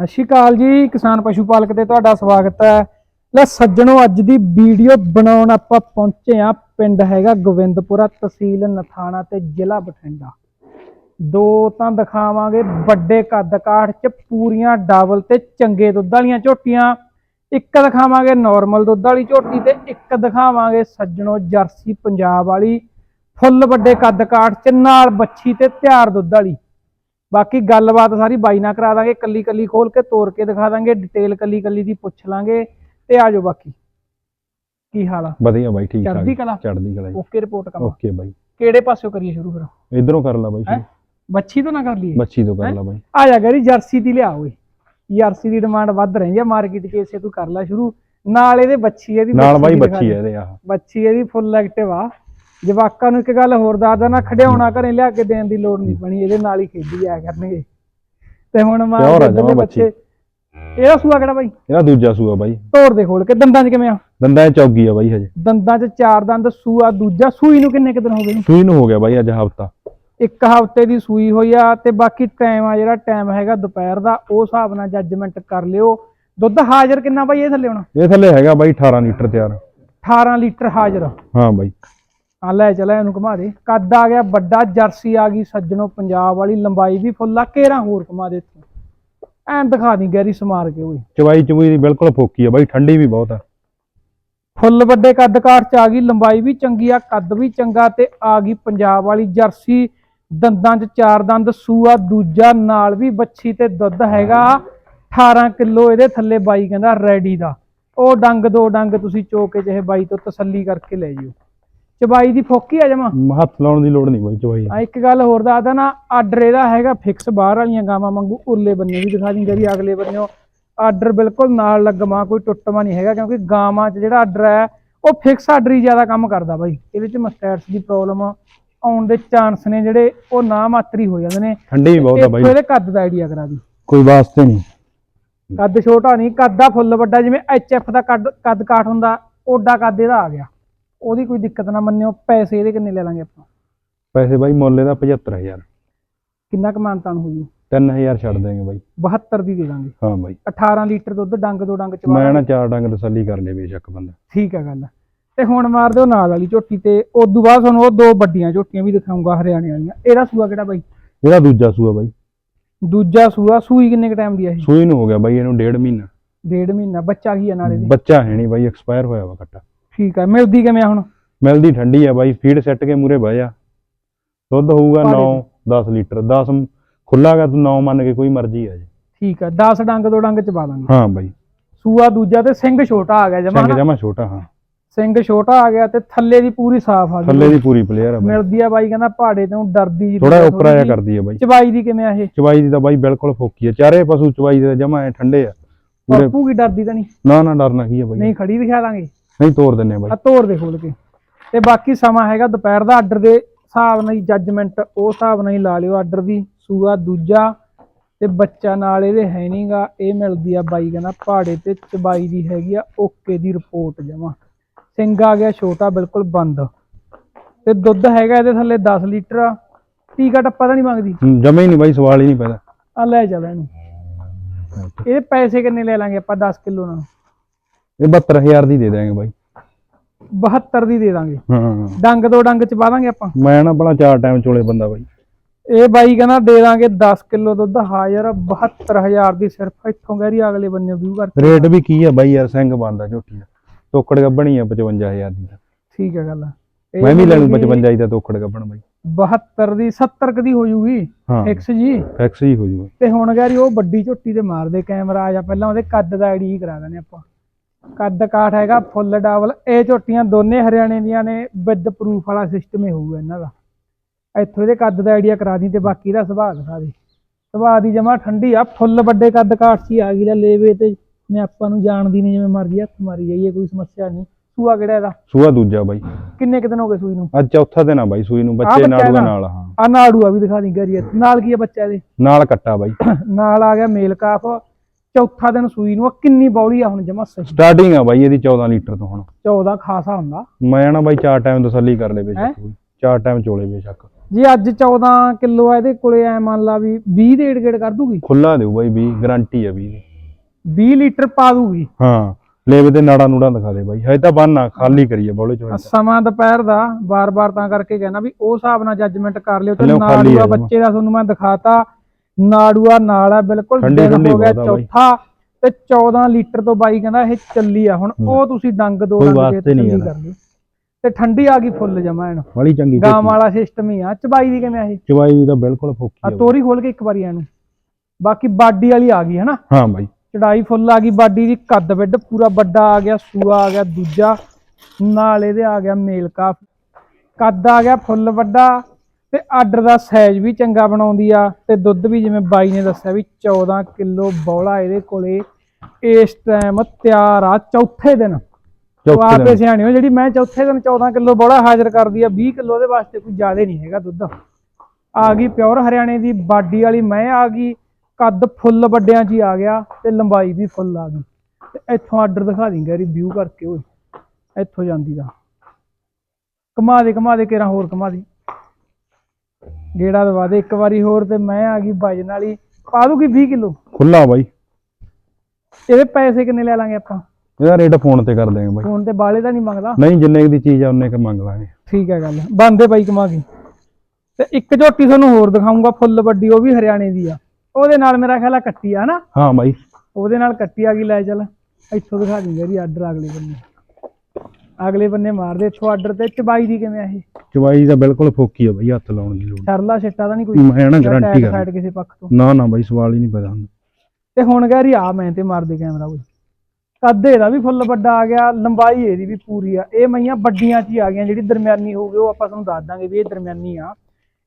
ਸਤਿ ਸ਼੍ਰੀ ਅਕਾਲ ਜੀ, ਕਿਸਾਨ ਪਸ਼ੂ ਪਾਲਕ ਤੇ ਤੁਹਾਡਾ ਸਵਾਗਤ ਹੈ। ਲੈ ਸੱਜਣੋ, ਅੱਜ ਦੀ ਵੀਡੀਓ ਬਣਾਉਣ ਆਪਾਂ ਪਹੁੰਚੇ ਆ ਪਿੰਡ ਹੈਗਾ ਗੋਬਿੰਦਪੁਰਾ ਤਹਿਸੀਲ ਨਥਾਣਾ ਤੇ ਜ਼ਿਲ੍ਹਾ ਬਠਿੰਡਾ। ਦੋ ਤਾਂ ਦਿਖਾਵਾਂਗੇ ਵੱਡੇ ਕੱਦ ਕਾਠ ਚ ਪੂਰੀਆਂ ਡਬਲ ਤੇ ਚੰਗੇ ਦੁੱਧ ਵਾਲੀਆਂ ਝੋਟੀਆਂ। ਇੱਕ ਦਿਖਾਵਾਂਗੇ ਨਾਰਮਲ ਦੁੱਧ ਵਾਲੀ ਝੋਟੀ ਤੇ ਇੱਕ ਦਿਖਾਵਾਂਗੇ ਸੱਜਣੋ ਜਰਸੀ ਪੰਜਾਬ ਵਾਲੀ। ਫੁੱਲ ਵੱਡੇ ਕੱਦ ਕਾਠ ਚ ਨਾਲ ਬੱਛੀ ਤੇ ਤਿਆਰ ਦੁੱਧ ਵਾਲੀ। ਬਾਕੀ ਗੱਲਬਾਤ ਸਾਰੀ ਬਾਈ ਨਾਲ ਕਰਾ ਦਾਂਗੇ ਕੱਲੀ ਕੱਲੀ ਖੋਲ ਕੇ ਤੋੜ ਕੇ ਦਿਖਾ ਦਾਂਗੇ ਡਿਟੇਲ ਕੱਲੀ ਕੱਲੀ ਦੀ ਪੁੱਛ ਲਾਂਗੇ ਤੇ ਆਜੋ ਬਾਕੀ। ਕੀ ਹਾਲ ਆ? ਵਧੀਆ ਬਾਈ ਠੀਕ ਠਾਕ ਚੜ੍ਹਦੀ ਕਲਾ? ਚੜਦੀ ਕਲਾ ਓਕੇ ਰਿਪੋਰਟ ਕੰਮ ਓਕੇ ਬਾਈ। ਕਿਹੜੇ ਪਾਸਿਓਂ ਕਰੀਏ ਸ਼ੁਰੂ ਫਿਰ? ਇਧਰੋਂ ਕਰ ਲਾ ਬਾਈ? ਬੱਚੀ ਤੋਂ ਨਾ ਕਰ ਲਈਏ। ਬੱਚੀ ਤੋਂ? ਕਰ ਲਾ ਬਾਈ। ਆ ਜਾ ਗਰੀ ਜਰਸੀ ਦੀ ਲਿਆ ਓਏ। ਜਰਸੀ ਦੀ ਡਿਮਾਂਡ ਵੱਧ ਰਹੀ ਹੈ ਮਾਰਕੀਟ 'ਚ ਇਸੇ ਤੂੰ ਕਰ ਲੈ ਸ਼ੁਰੂ। ਨਾਲ ਇਹਦੇ ਬੱਚੀ ਇਹਦੀ ਨਾਲ ਬਾਈ ਬੱਚੀ ਇਹਦੇ ਆਹ। ਬੱਚੀ ਇਹਦੀ ਫੁੱਲ ਐਕਟਿਵ ਆ। ਜਵਾਕਾਂ ਨੂੰ ਇੱਕ ਗੱਲ ਹੋਰ ਦੱਸਦਾ ਨਾ ਖੜਿਆਉਣਾ ਘਰੇ ਲਿਆ ਕੇ ਦੇਣ ਦੀ ਲੋੜ ਨਹੀਂ ਪਣੀ ਇਹਦੇ ਨਾਲ ਹੀ ਖੇਡੀ ਆ ਕਰਨਗੇ। ਤੇ ਹੁਣ ਮਾਰ ਪਿਓਰ ਆ ਦੇ ਜਮਾਂ ਬੱਚੀ। ਇਹਦਾ ਸੂਆ ਕਿਹੜਾ ਬਾਈ? ਇਹਦਾ ਦੂਜਾ ਸੂਆ ਬਾਈ। ਤੋੜ ਦੇ ਖੋਲ ਕੇ ਦੰਦਾਂ 'ਚ ਕਿਵੇਂ ਆ? ਦੰਦਾਂ 'ਚ ਚੌਗੀ ਆ ਬਾਈ ਹਜੇ। ਦੰਦਾਂ 'ਚ ਚਾਰ ਦੰਦ ਸੂਆ ਦੂਜਾ ਸੂਈ ਨੂੰ ਕਿੰਨੇ ਕੁ ਦਿਨ ਹੋ ਗਏ? ਨੇ ਸੂਈ ਨੂੰ ਹੋ ਗਿਆ ਬਾਈ ਅੱਜ ਹਫਤਾ। ਇੱਕ ਹਫ਼ਤੇ ਦੀ ਸੂਈ ਹੋਈ ਆ ਤੇ ਬਾਕੀ ਟਾਈਮ ਆ ਜਿਹੜਾ ਟਾਈਮ ਹੈਗਾ ਦੁਪਹਿਰ ਦਾ ਉਹ ਹਿਸਾਬ ਨਾਲ ਜੱਜਮੈਂਟ ਕਰ ਲਿਓ। ਦੁੱਧ ਹਾਜ਼ਰ ਕਿੰਨਾ ਬਾਈ ਇਹ ਥੱਲੇ ਹੁਣ? ਇਹ ਥੱਲੇ ਹੈਗਾ ਬਾਈ 18 ਲੀਟਰ ਤਿਆਰ। 18 ਲੀਟਰ ਹਾਜ਼ਰ। ਹਾਂ ਬਾਈ। ਆ ਲੈ ਚਲਾ ਇਹਨੂੰ ਘੁਮਾ ਦੇ। ਕੱਦ ਆ ਗਿਆ ਵੱਡਾ ਜਰਸੀ ਆ ਗਈ ਸੱਜਣੋ ਪੰਜਾਬ ਵਾਲੀ ਲੰਬਾਈ ਵੀ ਫੁੱਲ ਆ ਕੇਰਾ ਹੋਰ ਘੁਮਾ ਦੇ ਇੱਥੋਂ। ਐਨ ਦਿਖਾ ਦੀ ਗੈਰੀ ਸਮਾਰ ਕੇ ਓਏ। ਚਵਾਈ ਚਵੂਈ ਦੀ ਬਿਲਕੁਲ ਫੋਕੀ ਆ ਬਾਈ ਠੰਡੀ ਵੀ ਬਹੁਤ ਆ। ਫੁੱਲ ਵੱਡੇ ਕੱਦ ਕਾਠ ਚ ਆ ਗਈ ਲੰਬਾਈ ਵੀ ਚੰਗੀ ਆ ਕੱਦ ਵੀ ਚੰਗਾ ਤੇ ਆ ਗਈ ਪੰਜਾਬ ਵਾਲੀ ਜਰਸੀ। ਦੰਦਾਂ 'ਚ ਚਾਰ ਦੰਦ ਸੂਆ ਦੂਜਾ ਨਾਲ ਵੀ ਬੱਚੀ ਤੇ ਦੁੱਧ ਹੈਗਾ। 18 ਕਿਲੋ ਇਹਦੇ ਥੱਲੇ ਬਾਈ ਕਹਿੰਦਾ ਰੈਡੀ ਦਾ। ਉਹ ਡੰਗ ਦੋ ਡੰਗ ਤੁਸੀਂ ਚੋਕੇ ਚਾਹੇ ਬਾਈ ਤੋਂ ਤਸੱਲੀ ਕਰਕੇ ਲੈ ਜਿਓ। ਚਬਾਈ ਦੀ ਫੋਕੀ ਆ ਜਮਾ। ਮ- ਹੱਥ ਲਾਉਣ ਦੀ ਲੋੜ ਨਹੀਂ ਬਾਈ ਚਵਾਈ ਆ ਇੱਕ ਗੱਲ ਹੋਰ ਦੱਸਦਾ ਨਾ ਆਰਡਰ ਇਹਦਾ ਹੈਗਾ ਫਿਕਸ ਬਾਹਰ ਵਾਲੀਆਂ ਗਾਵਾਂ ਵਾਂਗੂ ਉਰਲੇ ਬੰਨੇ ਵੀ ਦਿਖਾ ਦਿੰਦੇ ਵੀ ਅਗਲੇ ਬੰਨਿਓ ਆਰਡਰ ਬਿਲਕੁਲ ਨਾਲ ਲੱਗਮਾ ਕੋਈ ਟੁੱਟਮਾ ਨਹੀਂ ਹੈਗਾ ਕਿਉਂਕਿ ਗਾਵਾਂ 'ਚ ਜਿਹੜਾ ਆਰਡਰ ਹੈ ਉਹ ਫਿਕਸ ਆਰਡਰ ਹੀ ਜ਼ਿਆਦਾ ਕੰਮ ਕਰਦਾ ਬਾਈ। ਇਹਦੇ 'ਚ ਮਸਟੈਟਸ ਦੀ ਪ੍ਰੋਬਲਮ ਆਉਣ ਦੇ ਚਾਂਸ ਨੇ ਜਿਹੜੇ ਉਹ ਨਾ ਮਾਤਰੀ ਹੋ ਜਾਂਦੇ ਨੇ। ਠੰਡੀ ਵੀ ਬਹੁਤ ਆ ਬਾਈ। ਇੱਥੋਂ ਇਹਦੇ ਕੱਦ ਦਾ ਆਈਡੀਆ ਕਰਾ ਦੀ। ਕੋਈ ਵਾਸਤੇ ਨਹੀਂ। ਕੱਦ ਛੋਟਾ ਨਹੀਂ ਕੱਦ ਦਾ ਫੁੱਲ ਵੱਡਾ ਜਿਵੇਂ ਐਚਐਫ ਦਾ ਕੱਦ ਕੱਦ ਕਾਠ ਹੁੰਦਾ ਓਡਾ ਕੱਦ ਇਹਦਾ ਆ ਗਿਆ। ਉਹਦੀ ਕੋਈ ਦਿੱਕਤ ਨਾ ਮੰਨਿਓ ਪੈਸੇ ਇਹਦੇ ਕਿੰਨੇ ਲੈ ਲਾਂਗੇ ਆਪਾਂ? ਪੈਸੇ ਬਾਈ ਮੁੱਲ ਇਹਦਾ 75000 ਕਿੰਨਾ ਕਮਾਨਤਾਨ ਹੋ ਜੂ 3000 ਛੱਡ ਦੇਂਗੇ ਬਾਈ। 72 ਦੀ ਦੇ ਦਾਂਗੇ। ਹਾਂ ਬਾਈ। 18 ਲੀਟਰ ਦੁੱਧ ਡੰਗ ਦੋ ਡੰਗ ਚਵਾ ਮੈਂ ਨਾ ਚਾਰ ਡੰਗ ਤਸੱਲੀ ਕਰ ਲੇ ਬੇਸ਼ੱਕ ਬੰਦਾ। ਠੀਕ ਆ ਗੱਲ। ਤੇ ਹੁਣ ਮਾਰ ਦਿਓ ਨਾਲ ਵਾਲੀ ਝੋਟੀ ਤੇ ਉਦੋਂ ਬਾਅਦ ਤੁਹਾਨੂੰ ਉਹ ਦੋ ਵੱਡੀਆਂ ਝੋਟੀਆਂ ਵੀ ਦਿਖਾਉਂਗਾ ਹਰਿਆਣੇ ਵਾਲੀਆਂ। ਇਹਦਾ ਸੂਆ ਕਿਹੜਾ ਬਾਈ? ਇਹਦਾ ਦੂਜਾ ਸੂਆ ਬਾਈ। ਦੂਜਾ ਸੂਆ ਸੂਈ ਕਿੰਨੇ ਕ ਟਾਈਮ ਦੀ ਆ ਇਹ? ਸੂਈ ਨੂੰ ਹੋ ਗਿਆ ਬਾਈ ਇਹਨੂੰ ਡੇਢ ਮਹੀਨਾ। ਡੇਢ ਮਹੀਨਾ ਬੱਚਾ ਕੀ ਆ ਨਾਲੇ ਦੇ ਬੱਚਾ ਹੈ ਨਹੀਂ ਬਾਈ ਐਕਸਪਾਇਰ ਹੋਇਆ ਵਾ ਕੱਟਾ ਠੀਕ ਆ ਮਿਲਦੀ ਕਿਵੇਂ ਆ ਹੁਣ? ਮਿਲਦੀ ਠੰਡੀ ਆ ਬਾਈ ਫੀਡ ਸੈੱਟ ਕੇ ਮੂਰੇ ਬਹਿ ਜਾ। ਦੁੱਧ ਹੋਊਗਾ ਪਾ ਦੇ। 9 10 ਲੀਟਰ 10 ਖੁੱਲਾਗਾ ਤੂੰ 9 ਮੰਨ ਕੇ ਕੋਈ ਮਰਜ਼ੀ ਆ ਜੀ। ਠੀਕ ਆ 10 ਡੰਗ ਦੋ ਡੰਗ ਚਵਾ ਦਾਂਗੇ। ਹਾਂ ਬਾਈ। ਸੂਆ ਦੂਜਾ ਤੇ ਸਿੰਘ ਛੋਟਾ ਆ ਗਿਆ ਜਮਾ ਸਿੰਘ ਜਮਾ ਛੋਟਾ ਹਾਂ। ਸਿੰਘ ਛੋਟਾ ਆ ਗਿਆ ਤੇ ਥੱਲੇ ਦੀ ਪੂਰੀ ਸਾਫ਼ ਆ ਗਈ। ਥੱਲੇ ਦੀ ਪੂਰੀ ਪਲੇਅਰ ਆ ਬਾਈ। ਮਿਲਦੀ ਆ ਬਾਈ ਕਹਿੰਦਾ ਪਹਾੜੇ ਤੋਂ ਡਰਦੀ ਜੀ ਥੋੜਾ ਉੱਪਰ ਆਇਆ। ਕਰਦੀ ਆ ਬਾਈ। ਚਵਾਈ ਦੀ ਕਿਵੇਂ ਆ ਇਹ? ਚਵਾਈ ਦੀ ਤਾਂ ਬਾਈ ਬਿਲਕੁਲ ਫੋਕੀ ਆ। ਚਾਰੇ ਪਸ਼ੂ ਚਵਾਈ ਦੇ ਜਮਾ ਐ ਠੰਡੇ ਆ। ਪੂਰੇ ਕੀ ਡਰਦੀ ਤਾਂ ਨਹੀਂ। ਨਾ ਨਾ ਡਰਨਾ ਕੀ ਆ ਬਾਈ। ਨਹੀਂ ਖੜੀ ਦਿਖਾ ਦਾਂਗੇ। ਨਹੀਂ ਤੋੜ ਦਿੰਨੇ ਆ ਬਾਈ। ਆ ਤੋੜ ਦੇ ਖੋਲ ਕੇ। ਤੇ ਬਾਕੀ ਸਮਾਂ ਹੈਗਾ ਦੁਪਹਿਰ ਦਾ ਆਰਡਰ ਦੇ ਹਿਸਾਬ ਨਾਲ ਜੱਜਮੈਂਟ ਉਹ ਹਿਸਾਬ ਨਾਲ ਹੀ ਲਾ ਲਿਓ ਆਰਡਰ ਦੀ। ਸੂਆ ਦੂਜਾ ਤੇ ਬੱਚਾ ਨਾਲ ਇਹਦੇ ਹੈ ਨਹੀਂਗਾ ਇਹ ਮਿਲਦੀ ਆ ਬਾਈ ਕਹਿੰਦਾ ਪਹਾੜੇ ਤੇ ਚਬਾਈ ਦੀ ਹੈਗੀ ਆ ਓਕੇ ਦੀ ਰਿਪੋਰਟ ਜਮਾ। ਸਿੰਘ ਆ ਗਿਆ ਛੋਟਾ ਬਿਲਕੁਲ ਬੰਦ। ਤੇ ਦੁੱਧ ਹੈਗਾ ਇਹਦੇ ਥੱਲੇ 10 ਲੀਟਰ ਟੀਕਾ ਟੱਪਾ ਤਾਂ ਨਹੀਂ ਮੰਗਦੀ। ਜਮੇ ਹੀ ਨਹੀਂ ਬਾਈ ਸਵਾਲ ਹੀ ਨਹੀਂ ਪੈਦਾ। ਆ ਲੈ ਚੱਲ ਇਹਨੂੰ ਇਹਦੇ ਪੈਸੇ ਕਿੰਨੇ ਲੈ ਲਾਂਗੇ ਆਪਾਂ 10 ਕਿਲੋ ਨਾਲ? ਇਹ 72000 ਦੀ ਦੇ ਦਿਆਂਗੇ ਬਾਈ। 72 ਦੀ ਦੇ ਦਾਂਗੇ। ਹਾਂ। ਡੰਗ ਦੋ ਡੰਗ ਚ ਪਾ ਦਾਂਗੇ ਆਪਾਂ। ਮੈਂ ਨਾ ਬੜਾ ਚਾਰ ਟਾਈਮ ਚੋਲੇ ਬੰਦਾ ਬਾਈ। ਇਹ ਬਾਈ ਕਹਿੰਦਾ ਦੇ ਦਾਂਗੇ 10 ਕਿਲੋ ਦੁੱਧ। ਹਾਜ਼ਰ 72000 ਦੀ ਸਿਰਫ ਇੱਥੋਂ ਗਹਿਰੀ ਅਗਲੇ ਬੰਨੇ ਵਿਊ ਕਰ ਰੇਟ ਵੀ ਕੀ ਆ ਬਾਈ ਯਾਰ ਸਿੰਘ ਬੰਦਾ ਝੋਟੀ ਦਾ। ਤੋਕੜ ਗੱਬਣੀ ਆ 55000 ਦੀ। ਠੀਕ ਹੈ ਗੱਲ ਮੈਂ ਵੀ ਲੈ ਲੂੰ ਮਤਲਬ ਕਿ 55 ਦਾ ਤੋਕੜ ਗੱਬਣ ਬਾਈ। 72 ਦੀ 70 ਕ ਦੀ ਹੋ ਜੂਗੀ। ਫਿਕਸ ਜੀ। ਫੈਕਸ ਹੀ ਹੋ ਜੂਗਾ। ਤੇ ਹੁਣ ਗਹਿਰੀ ਉਹ ਵੱਡੀ ਝੋਟੀ ਤੇ ਮਾਰਦੇ ਕੈਮਰਾ ਆ ਜਾ ਪਹਿਲਾਂ ਉਹਦੇ ਕੱਦ ਦਾ ਆਈਡੀ ਕਰਾ ਦਿੰਦੇ ਆਪਾਂ। ਕੱਦ ਕਾਠ ਹੈਗਾ ਫੁੱਲ ਡਬਲ ਇਹ ਝੋਟੀਆਂ ਦੋਨੇ ਹਰਿਆਣੇ ਦੀਆਂ ਨੇ ਵਿਦ ਪ੍ਰੂਫ ਵਾਲਾ ਸਿਸਟਮ ਹੀ ਹੋਊਗਾ ਇਹਨਾਂ ਦਾ। ਇੱਥੋਂ ਇਹਦੇ ਕੱਦ ਦਾ ਆਈਡੀਆ ਕਰਾ ਦੀ ਤੇ ਬਾਕੀ ਦਾ ਸੁਭਾਅ ਦਿਖਾ ਦੇ। ਸੁਭਾਅ ਦੀ ਜਮਾ ਠੰਡੀ ਆ ਫੁੱਲ ਵੱਡੇ ਕੱਦ ਕਾਠ ਹੀ ਆ ਗਈ ਲੈ ਲੇਵੇ ਤੇ ਮੈਂ ਆਪਾਂ ਨੂੰ ਜਾਣਦੀ ਨਹੀਂ ਜਿਵੇਂ ਮਰਜ਼ੀ ਹੱਥ ਮਾਰੀ ਜਾਈਏ ਕੋਈ ਸਮੱਸਿਆ ਨਹੀਂ। ਸੂਆ ਕਿਹੜਾ ਇਹਦਾ? ਸੂਆ ਦੂਜਾ ਬਾਈ। ਕਿੰਨੇ ਕੁ ਦਿਨ ਹੋ ਗਏ ਸੂਈ ਨੂੰ? ਅੱਜ ਚੌਥਾ ਦਿਨ ਆ ਬਾਈ ਸੂਈ ਨੂੰ ਬੱਚੇ ਨਾੜੂਆ ਇਹਦਾ? ਨਾਲ ਹਾਂ। ਆ ਨਾੜੂ ਆ ਵੀ ਦਿਖਾ ਦੀ ਗਰੀ ਨਾਲ ਕੀ ਆ ਬੱਚਾ ਇਹਦੇ? ਨਾਲ ਕੱਟਾ ਬਾਈ। ਨਾਲ ਆ ਗਿਆ ਮੇਲ ਕਾਫ। ਚੌਥਾ ਦਿਨ ਸੂਈ ਨੂੰ ਆ ਕਿੰਨੀ ਬੌਲੀ ਆ ਹੁਣ ਜਮਾ ਸਹੀ। ਸਟਾਰਟਿੰਗ ਆ ਬਾਈ ਇਹਦੀ 14 ਲੀਟਰ ਤੋਂ ਹੁਣ। 14 ਖਾਸਾ ਹੁੰਦਾ। ਮੈਂ ਨਾ ਬਾਈ ਚਾਰ ਟਾਈਮ ਤਸੱਲੀ ਕਰ ਲੈ? ਬੇਸ਼ੱਕ। ਚਾਰ ਟਾਈਮ ਚੋਲੇ ਬੇਸ਼ੱਕ। ਜੇ ਅੱਜ 14 ਕਿਲੋ ਆ ਇਹਦੇ ਕੋਲੇ ਐ ਮੰਨ ਲਾ ਵੀ 20 ਦੇ ਏੜ ਕਰ ਦੂਗੀ? ਖੁੱਲਾ ਦਿਓ ਬਾਈ 20 ਗਾਰੰਟੀ ਆ 20 ਦੀ। 20 ਲੀਟਰ ਪਾ ਦੂਗੀ? ਹਾਂ ਲੇਵੇ ਤੇ ਨਾੜਾ ਨੂੜਾ ਦਿਖਾ ਦੇ ਬਾਈ। ਹਜੇ ਤਾਂ ਬੰਨਾ ਖਾਲੀ ਕਰੀਏ ਬੋਲੇ ਚੋਂ ਸਮਾਂ ਦੁਪਹਿਰ ਦਾ ਬਾਰ-ਬਾਰ ਤਾਂ ਕਰਕੇ ਕਹਿਣਾ ਵੀ ਉਹ ਹਿਸਾਬ ਨਾਲ ਜੱਜਮੈਂਟ ਕਰ ਲਿਓ ਤੇ ਜਮਾਂ। ਬੱਚੇ ਦਾ ਤੁਹਾਨੂੰ ਮੈਂ ਦਿਖਾਤਾ ਨਾੜੂਆ ਨਾਲ ਆ ਬਿਲਕੁਲ ਠੰਡੀ- ਦਿਨ ਠੰਡੀ ਹੋ ਗਿਆ ਬਹੁਤ ਆ ਬਾਈ। ਚੌਥਾ ਤੇ 14 ਲੀਟਰ ਤੋਂ ਬਾਈ ਕਹਿੰਦਾ ਇਹ ਚੱਲੀ ਆ ਹੁਣ ਉਹ ਤੁਸੀਂ ਡੰਗ ਦੋ ਕੋਈ ਡੰਗ ਵਾਸਤੇ ਨਹੀਂ ਇਹਦਾ। ਕਰ ਲਿਓ ਤੇ ਠੰਡੀ ਆ ਗਈ ਫੁੱਲ ਜਮਾ ਇਹਨੂੰ। ਬੜੀ ਚੰਗੀ ਗਾਂ ਝੋਟੀ। ਵਾਲਾ ਸਿਸਟਮ ਹੀ ਆ। ਚਬਾਈ ਦੀ ਕਿਵੇਂ ਆ ਇਹ? ਚਵਾਈ ਦੀ ਤਾਂ ਬਿਲਕੁਲ ਫੋਕੀ ਆ ਆ ਤੋਰੀ ਖੋਲ ਕੇ ਇੱਕ ਵਾਰੀ ਇਹਨੂੰ। ਬਾਕੀ ਬਾਡੀ ਵਾਲੀ ਆ ਗਈ ਹਨਾ? ਹਾਂ ਬਾਈ। ਚੜਾਈ ਫੁੱਲ ਆ ਗਈ ਬਾਡੀ ਦੀ ਕੱਦ ਵਿੱਡ ਪੂਰਾ ਵੱਡਾ ਆ ਗਿਆ ਸੂਆ ਆ ਗਿਆ ਦੂਜਾ ਨਾਲ ਇਹਦੇ ਆ ਗਿਆ ਮੇਲ ਕਾਫ ਕੱਦ ਆ ਗਿਆ ਫੁੱਲ ਵੱਡਾ ਤੇ ਆਰਡਰ ਦਾ ਸਾਈਜ਼ ਵੀ ਚੰਗਾ ਬਣਾਉਂਦੀ ਆ ਤੇ ਦੁੱਧ ਵੀ ਜਿਵੇਂ ਬਾਈ ਨੇ ਦੱਸਿਆ ਵੀ 14 ਕਿਲੋ ਬੌਲਾ ਇਹਦੇ ਕੋਲੇ। ਇਸ ਟਾਈਮ ਤਿਆਰ ਆ ਚੌਥੇ ਦਿਨ। ਉਹ ਚੌਥੇ ਆਪੇ ਸਿਆਣੇ ਹੋ ਜਿਹੜੀ ਮੈਂ ਚੌਥੇ ਦਿਨ 14 ਕਿਲੋ ਬੌਲਾ ਹਾਜ਼ਰ ਕਰਦੀ ਆ 20 ਕਿਲੋ ਦੇ ਵਾਸਤੇ ਕੋਈ ਜ਼ਿਆਦਾ ਨਹੀਂ ਹੈਗਾ ਦੁੱਧ। ਆ ਗਈ ਪਿਓਰ ਹਰਿਆਣੇ ਦੀ ਬਾਡੀ ਵਾਲੀ ਮੈਂ ਆ ਗਈ ਕੱਦ ਫੁੱਲ ਵੱਡਿਆਂ 'ਚ ਹੀ ਆ ਗਿਆ ਤੇ ਲੰਬਾਈ ਵੀ ਫੁੱਲ ਆ ਗਈ। ਤੇ ਇੱਥੋਂ ਆਰਡਰ ਦਿਖਾ ਦਿੰਗਾ ਰਿਵਿਊ ਕਰਕੇ ਓਏ ਇੱਥੋਂ ਜਾਂਦੀ ਦਾ। ਕਮਾ ਦੇ ਕਮਾ ਦੇ ਕੇਰਾ ਹੋਰ ਕਮਾ ਦੇ ਗੇੜਾ ਦਵਾ ਦੇ ਇੱਕ ਵਾਰੀ ਹੋਰ ਤੇ ਮੈਂ ਆ ਗਈ ਵਜਨ ਵਾਲੀ ਪਾ ਦੂਗੀ 20 ਕਿਲੋ? ਖੁੱਲਾ ਬਾਈ। ਇਹਦੇ ਪੈਸੇ ਕਿੰਨੇ ਲੈ ਲਾਂਗੇ ਆਪਾਂ? ਇਹਦਾ ਰੇਟ ਫੋਨ ਤੇ ਕਰ ਦੇਂਗੇ ਬਾਈ। ਫੋਨ ਤੇ ਬਾਲੇ ਦਾ ਨਹੀਂ ਮੰਗਦਾ? ਨਹੀਂ ਜਿੰਨੇ ਕੁ ਦੀ ਚੀਜ਼ ਆ ਉਹਨੇ ਕ ਮੰਗ ਲਾਂਗੇ। ਠੀਕ ਹੈ ਗੱਲ। ਬੰਦੇ ਬਾਈ ਕਮਾ ਕੇ। ਤੇ ਇੱਕ ਝੋਟੀ ਤੁਹਾਨੂੰ ਹੋਰ ਦਿਖਾਉਂਗਾ ਫੁੱਲ ਵੱਡੀ ਉਹ ਵੀ ਹਰਿਆਣੇ ਦੀ ਆ। ਉਹਦੇ ਨਾਲ ਮੇਰਾ ਖਿਆਲ ਆ ਕੱਟੀ ਆ ਨਾ ਹਾਂ ਬਾਈ। ਉਹਦੇ ਨਾਲ ਕੱਟੀ ਆ ਗਈ ਲੈ ਚੱਲ। ਇੱਥੋਂ ਦਿਖਾ ਦਿੰਦੇ ਜੀ ਆਰਡਰ ਅਗਲੇ ਬੰਨੇ। ਅਗਲੇ ਬੰਨੇ ਮਾਰ ਦੇ ਇੱਥੋਂ ਆਰਡਰ ਤੇ ਚਬਾਈ ਦੀ ਕਿਵੇਂ ਆ ਇਹ? ਚਵਾਈ ਤਾਂ ਬਿਲਕੁਲ ਫੋਕੀ ਆ ਬਾਈ ਹੱਥ ਲਾਉਣ ਦੀ ਲੋੜ ਸਰਲਾ ਛਿੱਟਾ ਤਾਂ ਨਹੀਂ ਕੋਈ? ਮੈਂ ਨਾ ਗਾਰੰਟੀ ਕਰ। ਸਾਈਡ ਕਿਸੇ ਪੱਖ ਤੋਂ? ਨਾ ਨਾ ਬਾਈ ਸਵਾਲ ਹੀ ਨਹੀਂ ਪੈਦਾ ਹੁੰਦਾ। ਤੇ ਹੁਣ ਕਹਿ ਰਹੀ ਆ ਮੈਂ ਤੇ ਮਾਰ ਦੇ ਕੈਮਰਾ ਕੋਈ। ਕੱਦ ਇਹਦਾ ਵੀ ਫੁੱਲ ਵੱਡਾ ਆ ਗਿਆ ਲੰਬਾਈ ਇਹਦੀ ਵੀ ਪੂਰੀ ਆ। ਇਹ ਮਈਆਂ ਵੱਡੀਆਂ ਚ ਹੀ ਆ ਗਈਆਂ ਜਿਹੜੀ ਦਰਮਿਆਨੀ ਹੋਊਗੀ ਉਹ ਆਪਾਂ ਤੁਹਾਨੂੰ ਦੱਸ ਦਾਂਗੇ ਵੀ ਇਹ ਦਰਮਿਆਨੀ ਆ।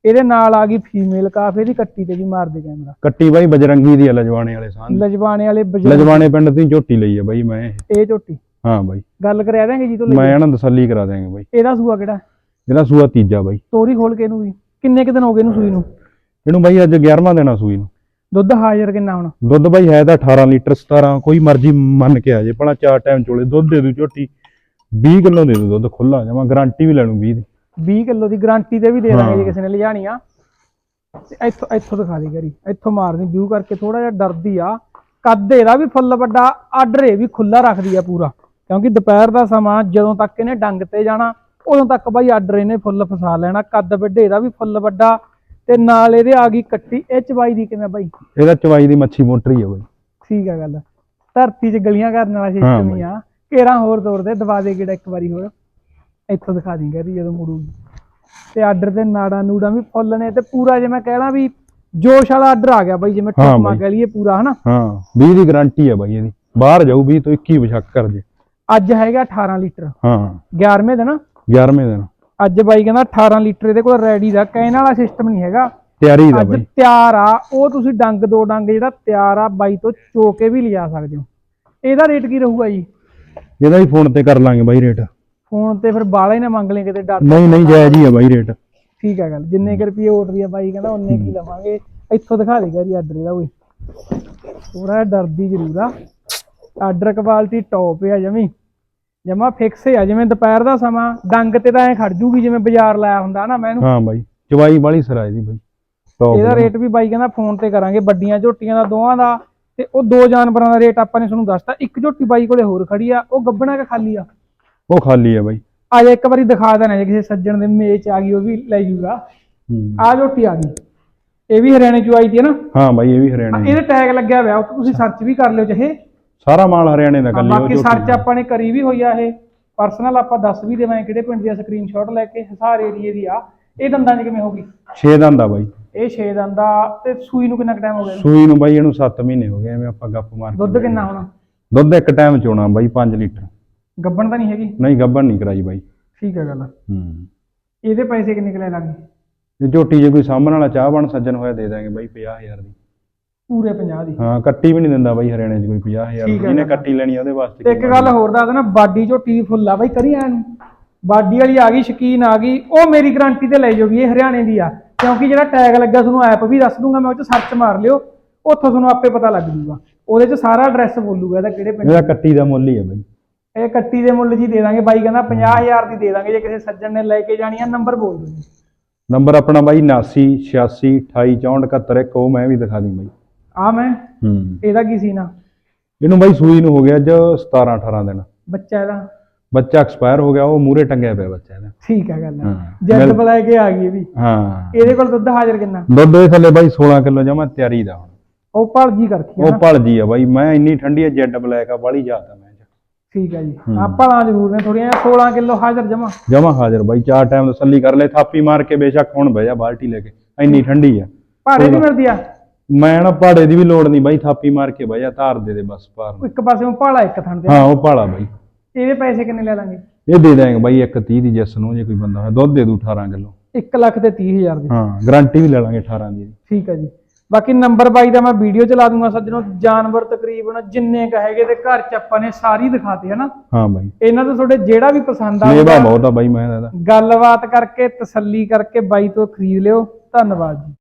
ਇਹਦੇ ਨਾਲ ਆ ਗਈ ਫੀਮੇਲ ਕਾਫ ਇਹਦੀ ਕੱਟੀ ਤੇ ਵੀ ਮਾਰ ਦੇ ਕੈਮਰਾ। ਕੱਟੀ ਬਾਈ ਬਜਰੰਗੀ ਦੀ ਆ ਲਜਵਾਣੇ ਵਾਲੇ ਸਾਹ ਲਜਵਾਣੇ ਵਾਲੇ ਬਜ਼ੁਰਗ। ਲਜਵਾਣੇ ਪਿੰਡ ਤੋਂ ਹੀ ਝੋਟੀ ਲਈ ਆ ਬਾਈ ਮੈਂ ਇਹ। ਇਹ ਝੋਟੀ? ਹਾਂ ਬਾਈ। ਗੱਲ ਕਰਿਆ ਦਾਂਗੇ ਜੀ ਤੋਂ ਲਈ ਮੈਂ ਨਾ ਤਸੱਲੀ ਕਰਾ ਦਿਆਂਗੇ ਬਾਈ। ਇਹਦਾ ਸੂਆ ਕਿਹੜਾ? ਇਹਦਾ ਸੂਆ ਤੀਜਾ ਬਾਈ। ਤੋਰੀ ਖੋਲ ਕੇ ਇਹਨੂੰ ਵੀ। ਕਿੰਨੇ ਕੁ ਦਿਨ ਹੋ ਗਏ ਇਹਨੂੰ ਸੂਈ ਨੂੰ? ਇਹਨੂੰ ਬਾਈ ਅੱਜ 11ਵਾਂ ਦੇਣਾ ਸੂਈ ਨੂੰ। ਦੁੱਧ ਹਾਜ਼ਰ ਕਿੰਨਾ ਹੁਣ? ਦੁੱਧ ਬਾਈ ਹੈ ਤਾਂ 18 ਲੀਟਰ 17 ਕੋਈ ਮਰਜ਼ੀ ਮੰਨ ਕੇ ਆ ਜੇ। ਭਲਾ ਚਾਰ ਟਾਈਮ ਚੋਲੇ ਦੁੱਧ ਦੇ ਦੂ ਝੋਟੀ। 20 ਕਿਲੋ ਦੇ ਦੂ ਦੁੱਧ ਖੁੱਲਾ ਜਮਾ ਗਾਰੰਟੀ ਵੀ ਲੈ ਲੂ 20 ਦੀ। 20 ਕਿਲੋ ਦੀ ਗਾਰੰਟੀ ਤੇ ਵੀ ਦੇ ਦਾਂਗੇ ਜੇ। ਕਿਸੇ ਨੇ ਲਿਜਾਣੀ ਆ। ਤੇ ਇੱਥੋਂ ਇੱਥੋਂ ਦਿਖਾ ਦੇ ਕਰੀ ਇੱਥੋਂ ਮਾਰਨੀ ਵਿਊ ਕਰਕੇ ਥੋੜਾ ਜਿਹਾ ਡਰਦੀ ਆ। ਕੱਦ ਇਹਦਾ ਵੀ ਫੁੱਲ ਵੱਡਾ ਆਰਡਰ ਇਹ ਵੀ ਖੁੱਲਾ ਰੱਖਦੀ ਆ ਪੂਰਾ। ਕਿਉਂਕਿ ਦੁਪਹਿਰ ਦਾ ਸਮਾਂ ਜਦੋਂ ਤੱਕ ਇਹਨੇ ਡੰਗ ਤੇ ਜਾਣਾ ਉਦੋਂ ਤੱਕ ਬਾਈ ਆਰਡਰ ਇਹਨੇ ਫੁੱਲ ਫਸਾ ਲੈਣਾ ਕੱਦ ਵੱਡੇ ਇਹਦਾ ਵੀ ਫੁੱਲ ਵੱਡਾ ਤੇ ਨਾਲ ਇਹਦੇ ਆ ਗਈ ਕੱਟੀ। ਇਹ ਚਬਾਈ ਦੀ ਕਿਵੇਂ ਬਾਈ? ਇਹਦਾ ਚਵਾਈ ਦੀ ਮੱਛੀ ਮੋਟਰ ਹੀ ਆ ਬਾਈ। ਠੀਕ ਆ ਗੱਲ। ਧਰਤੀ 'ਚ ਗਲੀਆਂ ਕਰਨ ਵਾਲਾ ਸਿਸਟਮ ਹੀ। ਆ। ਕੇਰਾਂ ਹੋਰ ਤੋੜ ਦੇ ਦਬਾ ਦੇ ਕਿਹੜਾ ਇੱਕ ਵਾਰੀ ਹੋਰ। ਇੱਥੋਂ ਦਿਖਾ ਦਿੰਗਾ ਇਹਦੀ ਜਦੋਂ ਮੁੜੂਗੀ। ਤੇ ਆਰਡਰ ਤੇ ਨਾੜਾ ਨੂੜਾ ਵੀ ਫੁੱਲ ਨੇ ਤੇ ਪੂਰਾ ਜਿਵੇਂ ਕਹਿਣਾ ਵੀ ਜੋਸ਼ ਵਾਲਾ ਆਰਡਰ ਆ ਗਿਆ ਬਾਈ ਜਿਵੇਂ ਬਾਈ। ਕਹਿ ਲਈਏ ਪੂਰਾ ਹਨਾ? ਹਾਂ 20 ਦੀ ਗਾਰੰਟੀ ਆ ਬਾਈ ਇਹਦੀ। ਬਾਹਰ ਜਾਊ 20 ਤੋਂ 21 ਬਸ਼ੱਕ ਕਰ ਜੇ। ਅੱਜ ਹੈਗਾ 18 ਲੀਟਰ। ਹਾਂ। 11ਵੇਂ ਦਿਨ। 11ਵੇਂ ਦਿਨ। ਅੱਜ ਬਾਈ ਕਹਿੰਦਾ 18 ਲੀਟਰ ਇਹਦੇ ਕੋਲ ਰੈਡੀ ਦਾ ਕਹਿਣ ਵਾਲਾ ਸਿਸਟਮ ਨਹੀਂ ਹੈਗਾ। ਤਿਆਰੀ ਦਾ ਅੱਜ ਬਾਈ। ਤਿਆਰ ਆ ਉਹ ਤੁਸੀਂ ਡੰਗ ਦੋ ਡੰਗ ਜਿਹੜਾ ਤਿਆਰ ਆ ਬਾਈ ਤੋਂ ਚੋ ਕੇ ਵੀ ਲਿਜਾ ਸਕਦੇ ਹੋ। ਇਹਦਾ ਰੇਟ ਕੀ ਰਹੂਗਾ ਜੀ? ਇਹਦਾ ਵੀ ਫੋਨ ਤੇ ਕਰ ਲਾਂਗੇ ਬਾਈ ਰੇਟ ਫੋਨ ਤੇ ਫਿਰ ਬਾਲਾ ਹੀ ਨਾ ਮੰਗ ਲਈ ਕਿਤੇ ਡਰ ਨਹੀਂ ਨਹੀਂ ਜਾਇਜ਼ ਹੀ ਆ ਬਾਈ ਰੇਟ ਠੀਕ ਹੈ ਗੱਲ ਜਿੰਨੇ ਕੁ ਰੁਪਏ ਆਰਡਰ ਆ ਬਾਈ ਕਹਿੰਦਾ ਉਨੇ ਕੀ ਲਵਾਂਗੇ। ਇੱਥੋਂ ਦਿਖਾ ਦੇਗਾ ਜੀ ਆਰਡਰ ਇਹਦਾ ਓਏ ਥੋੜਾ ਡਰਦੀ ਜ਼ਰੂਰ ਆ। ਆਰਡਰ ਕੁਆਲਿਟੀ ਟੌਪ ਆ ਜਮੀ। ਜਮਾ ਫਿਕਸ ਆ ਜਿਵੇਂ ਦੁਪਹਿਰ ਦਾ ਸਮਾਂ ਡੰਗ ਤੇ ਤਾਂ ਐ ਖੜ ਜੂਗੀ ਜਿਵੇਂ ਬਾਜ਼ਾਰ ਲਾਇਆ ਹੁੰਦਾ ਨਾ ਮੈਂ ਇਹਨੂੰ ਹਾਂ ਬਾਈ ਚਵਾਈ ਵਾਲੀ ਸਰਾਏ ਦੀ ਬਾਈ। ਇਹਦਾ ਰੇਟ ਵੀ ਬਾਈ ਕਹਿੰਦਾ ਫੋਨ ਤੇ ਕਰਾਂਗੇ ਵੱਡੀਆਂ ਝੋਟੀਆਂ ਦਾ ਦੋਵਾਂ ਦਾ ਤੇ ਉਹ ਦੋ ਜਾਨਵਰਾਂ ਦਾ ਰੇਟ ਆਪਾਂ ਨੇ ਤੁਹਾਨੂੰ ਦੱਸਤਾ ਇੱਕ ਝੋਟੀ ਬਾਈ ਕੋਲੇ ਹੋਰ ਖੜੀ ਆ ਉਹ ਗੱਬਣਾ ਕਿ ਖਾਲੀ ਆ? ਉਹ ਖਾਲੀ ਆ ਬਾਈ। ਆ ਜਾ ਇੱਕ ਵਾਰੀ ਦਿਖਾ ਦੇਣਾ ਜੇ ਕਿਸੇ ਸੱਜਣ ਦੇ ਮੇਚ ਆ ਗਈ ਉਹ ਵੀ ਲੈ ਜੂਗਾ। ਆ ਝੋਟੀ ਆ ਗਈ। ਇਹ ਵੀ ਹਰਿਆਣੇ ਚੋਂ ਆਈ ਹੈ ਨਾ? ਹਾਂ ਬਾਈ ਇਹ ਵੀ ਹਰਿਆਣੇ। ਇਹਦੇ ਟੈਗ ਲੱਗਿਆ ਹੋਇਆ ਤੁਸੀਂ ਸਰਚ ਵੀ ਕਰ ਲਿਓ ਚਾਹੇ। ਸਾਰਾ ਮਾਲ ਹਰਿਆਣੇ ਦਾ ਕੱਲੀ ਉਹ ਬਾਕੀ ਸਰਚ ਆਪਾਂ ਨੇ ਕਰੀ ਵੀ ਹੋਈ ਆ ਇਹ। ਪਰਸਨਲ ਆਪਾਂ ਦੱਸ ਵੀ ਦੇਵਾਂਗੇ ਕਿਹੜੇ ਪਿੰਡ ਦੀ ਸਕਰੀਨਸ਼ਾਟ ਲੈ ਕੇ ਹਿਸਾਰ ਏਰੀਏ ਦੀ ਆ। ਇਹ ਦੰਦਾਂ 'ਚ ਕਿਵੇਂ ਹੋਗੀ 6 ਦੰਦ ਆ ਬਾਈ। ਇਹ 6 ਦੰਦਾ ਤੇ ਸੂਈ ਨੂੰ ਕਿੰਨਾ ਟਾਈਮ ਹੋ ਗਿਆ? ਸੂਈ ਨੂੰ ਬਾਈ ਇਹਨੂੰ 7 ਮਹੀਨੇ ਹੋ ਗਏ ਐਵੇਂ ਆਪਾਂ ਗੱਪ ਮਾਰ ਦੁੱਧ ਕਿੰਨਾ ਹੋਣਾ? ਦੁੱਧ ਇੱਕ ਟਾਈਮ ਚੋਣਾ ਬਾਈ 5 ਲੀਟਰ। ਗੱਬਣ ਤਾਂ ਨਹੀਂ ਹੈਗੀ? ਨਹੀਂ ਗੱਭਣ ਨਹੀਂ ਕਰਾਈ ਬਾਈ। ਠੀਕ ਹੈ ਗੱਲ ਹੂੰ। ਇਹਦੇ ਪੈਸੇ ਕਿੰਨੇ ਕੁ ਲੈ ਲਾਂਗੇ ਝੋਟੀ ਜੇ ਕੋਈ ਸਾਹਮਣ ਵਾਲਾ ਚਾਹ ਬਣ ਸੱਜਣ ਹੋਇਆ ਦੇ ਦਾਂਗੇ ਬਾਈ 50000 ਦੀ। ਪੂਰੇ 50 ਦੀ। ਹਾਂ ਕੱਟੀ ਵੀ ਨਹੀਂ ਦਿੰਦਾ ਬਾਈ ਹਰਿਆਣੇ 'ਚ ਕੋਈ 50000 ਠੀਕ ਹੈ ਜਿਹਨੇ ਗੱਲ। ਕੱਟੀ ਲੈਣੀ ਆ ਉਹਦੇ ਵਾਸਤੇ ਤੇ ਇੱਕ ਗੱਲ ਹੋਰ ਦੱਸ ਦੇਣਾ ਬਾਡੀ ਝੋਟੀ ਦੀ ਫੁੱਲ ਆ ਬਾਈ ਕਰੀ ਐਨ। ਬਾਡੀ ਵਾਲੀ ਆ ਗਈ ਸ਼ਕੀਨ ਆ ਗਈ ਉਹ ਮੇਰੀ ਗਾਰੰਟੀ ਤੇ ਲੈ ਜਾਓਗੀ ਇਹ ਹਰਿਆਣੇ ਦੀ ਆ। ਕਿਉਂਕਿ ਜਿਹੜਾ ਟੈਗ ਲੱਗਾ ਤੁਹਾਨੂੰ ਐਪ ਵੀ ਦੱਸ ਦੂੰਗਾ ਮੈਂ ਉਹ ਚ ਸਰਚ ਮਾਰ ਲਿਓ ਉੱਥੋਂ ਤੁਹਾਨੂੰ ਆਪੇ ਪਤਾ ਲੱਗ ਜੂਗਾ। ਉਹਦੇ ਚ ਸਾਰਾ ਐਡਰੈਸ ਬੋਲੂਗਾ ਇਹਦਾ ਕਿਹੜੇ ਪਿੰਡ ਇਹਦਾ ਕੱਟੀ ਦਾ ਮੁੱਲ ਹੀ ਆ ਬਾਈ। ਇਹ ਕੱਟੀ ਦੇ ਮੁੱਲ ਜੀ ਦੇ ਦਾਂਗੇ ਬਾਈ ਕਹਿੰਦਾ 50000 ਦੀ ਦੇ ਦਾਂਗੇ ਜੇ ਕਿਸੇ ਸੱਜਣ ਨੇ ਲੈ ਕੇ ਜਾਣੀ ਆ ਨੰਬਰ ਬੋਲ ਦਿਓ। ਜੀ ਨੰਬਰ ਆਪਣਾ ਬਾਈ 79 86 28 64 71 ਇੱਕ ਉਹ ਮੈਂ ਵੀ ਦਿਖਾ ਦੀ ਬਾਈ। ਆ ਮੈਂ? ਹੂੰ। ਇਹਦਾ ਕੀ ਸੀ ਨਾ ਇਹਨੂੰ ਬਾਈ ਸੂਈ ਨੂੰ ਹੋ ਗਿਆ ਅੱਜ 17 18 ਦਿਨ। ਬੱਚਾ ਇਹਦਾ? ਬੱਚਾ ਐਕਸਪਾਇਰ ਹੋ ਗਿਆ ਉਹ ਮੂਰੇ ਟੰਗਿਆ ਪਿਆ ਬੱਚਾ ਇਹਦਾ। ਠੀਕ ਹੈ ਗੱਲ ਹਾਂ। ਜੈਟ ਬੁਲਾ ਕੇ ਆ ਗਈ ਇਹ ਵੀ। ਹਾਂ। ਇਹਦੇ ਕੋਲ ਦੁੱਧ ਹਾਜ਼ਰ ਕਿੰਨਾ? ਦੁੱਧ ਦੇ ਥੱਲੇ ਬਾਈ 16 ਕਿਲੋ ਜਮਾ ਤਿਆਰੀ ਦਾ ਹੁਣ। ਉਹ ਭਲਜੀ ਕਰਖੀ ਉਹ ਨਾ। ਭਲਜੀ ਆ ਬਾਈ ਮੈਂ ਇੰਨੀ ਠੰਡੀ ਆ ਜੈਡ ਬਲੈਕ ਆ ਬਾਲੀ ਜ਼ਿਆਦਾ ਮੈਂ ਠੀਕ ਹੈ ਜੀ। ਆ ਭਲਾਂ ਜ਼ਰੂਰ ਨੇ ਥੋੜੀਆਂ 16 ਕਿਲੋ ਹਾਜ਼ਰ ਜਮਾ। ਜਮਾ ਹਾਜ਼ਰ ਬਾਈ ਚਾਰ ਟਾਈਮ ਤਸੱਲੀ ਕਰ ਲੈ ਥਾਪੀ ਮਾਰ ਕੇ ਬੇਸ਼ੱਕ ਹੁਣ ਬਹਿ ਜਾ ਬਾਲਟੀ ਲੈ ਕੇ। ਇੰਨੀ ਠੰਡੀ ਆ। ਨਹੀਂ ਨਾ। ਮਿਲਦੀ ਆ? ਮੈਂ ਨਾ ਪਹਾੜੇ ਦੀ ਵੀ ਲੋੜ ਨਹੀਂ ਬਾਈ ਥਾਪੀ ਮਾਰ ਕੇ ਬਹਿ ਜਾ ਧਾਰ ਦੇ ਦੇ ਬਸ ਪਾਰ ਨੂੰ। ਇੱਕ ਪਾਸੇ ਭਾਲਾ ਇੱਕ ਥਣ ਤੇ। ਹਾਂ ਉਹ ਭਾਲਾ ਬਾਈ। ਇਹਦੇ ਪੈਸੇ ਕਿੰਨੇ ਲੈ ਲਾਂਗੇ? ਇਹ ਦੇ ਦਾਂਗੇ ਬਾਈ ਇੱਕ 30 ਦੀ ਜਿਸ ਨੂੰ ਜੇ ਕੋਈ ਬੰਦਾ ਹੋਇਆ ਦੁੱਧ ਦੇ ਦੂ 18 ਕਿਲੋ। 1 ਲੱਖ ਤੇ 30000 ਦੀ। ਹਾਂ ਗਾਰੰਟੀ ਵੀ ਲੈ ਲਾਂਗੇ 18 ਦੀ। ਠੀਕ ਹੈ ਜੀ। ਬਾਕੀ ਨੰਬਰ ਬਾਈ ਦਾ ਮੈਂ ਵੀਡੀਓ ਚ ਲਾ ਦੂੰਗਾ ਸੱਜਣੋ ਜਾਨਵਰ ਤਕਰੀਬਨ ਜਿੰਨੇ ਕ ਹੈਗੇ ਤੇ ਘਰ ਚ ਆਪਾਂ ਨੇ ਸਾਰੀ ਦਿਖਾਤੇ ਹਨਾ? ਹਾਂ ਬਾਈ। ਇਹਨਾਂ ਤੋਂ ਤੁਹਾਡੇ ਜਿਹੜਾ ਵੀ ਪਸੰਦ ਲੇਵਾ ਆਊਗਾ ਬਹੁਤ ਆ ਬਾਈ ਮੈਂ ਇਹਦਾ। ਗੱਲਬਾਤ ਕਰਕੇ ਤਸੱਲੀ ਕਰਕੇ ਬਾਈ ਤੋਂ ਖਰੀਦ ਲਿਓ। ਧੰਨਵਾਦ ਜੀ।